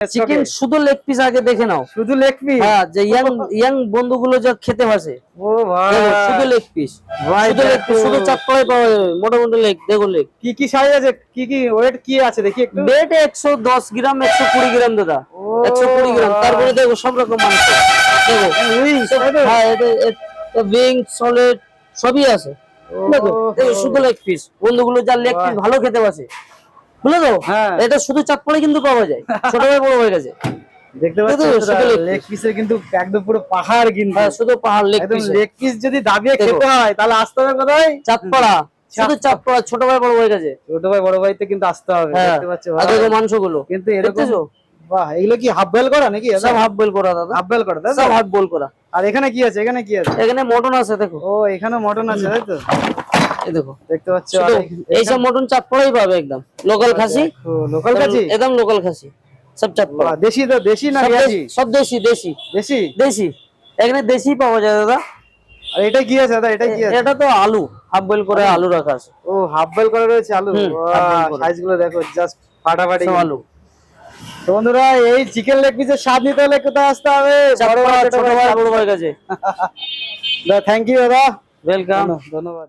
Chicken শুধু leg piece আগে দেখে নাও। শুধু লেগ পিস হ্যাঁ যে ইয়াং ইয়াং বন্ধুগুলো যা খেতে পারছে ও ভাই। শুধু লেগ পিস শুধু লেগ পিস। শুধু চাপ্পাই পাওয়া যাবে মোটামুটি লেগ দেখো লেগ কি কি সাইজ আছে? কি কি ওয়েট কি আছে? দেখি একটু। একশো দশ গ্রাম একশো কুড়ি গ্রাম দাদা। ও, একশো কুড়ি গ্রাম। তারপরে দেখো সব রকম মাংস। দেখো। হ্যাঁ এটা উইং সলিড সবই আছে। দেখো শুধু লেগ পিস বন্ধুগুলো যা লেগ পিস ভালো খেতে পারছে বুঝলে তো হ্যাঁ। এটা শুধু চাপ্পালে কিন্তু পাওয়া যায়। ছোট ভাই বড় হয়ে গেছে। দেখতে দেখো, পাচ্ছেন শুধু leg লেগ পিসের কিন্তু একদম পুরো পাহাড় কিন্তু। হ্যাঁ শুধু পাহাড় লেগ পিস লেগ পিস যদি দাবিয়ে খেতে তাহলে আসতে হবে কোথায়? চাঁদপাড়া। শুধু চাঁদপাড়া ছোট ভাই বড় গেছে। ছোট ভাই বড় ভাইতে কিন্তু আসতে হবে হ্যাঁ। দেখতে পাচ্ছ কিন্তু এরকম বাহ এগুলো কি হাফ বেল করা নাকি? সব হাফ বয়েল করা দাদা। হাফ বেল করা? সব হাফ বয়েল করা। আর এখানে কি আছে? এখানে কি আছে? এখানে মটন আছে দেখো। ও এখানে মটন আছে তাই তো? এই দেখো। দেখতে পাচ্ছ শুধু এইসব মটন পাবে একদম। লোকাল খাসি? লোকাল কাছি একদম লোকাল খাসি। সব চাঁদপাড়া দেশি তো দেশি না রিয়াজি সব দেশি দেশি। দেশি? দেশি। এখানে দেশি পাওয়া যায় দাদা। আর এটা কি আছে দাদা? এটা কি আছে? এটা তো আলু। হাফ বয়েল করে আলু রাখা আছে। ও হাফ করা রয়েছে আলু? দেখো জাস্ট ফাটাফাটি। আলু। তো বন্ধুরা এই চিকেন লেগ পিসের স্বাদ নিতে হলে কোথায় আসতে হবে? চাঁদপাড়া ছোট ভাই বড় ভাই কাছে। থ্যাংক ইউ দাদা। ওয়েলকাম ধন্যবাদ।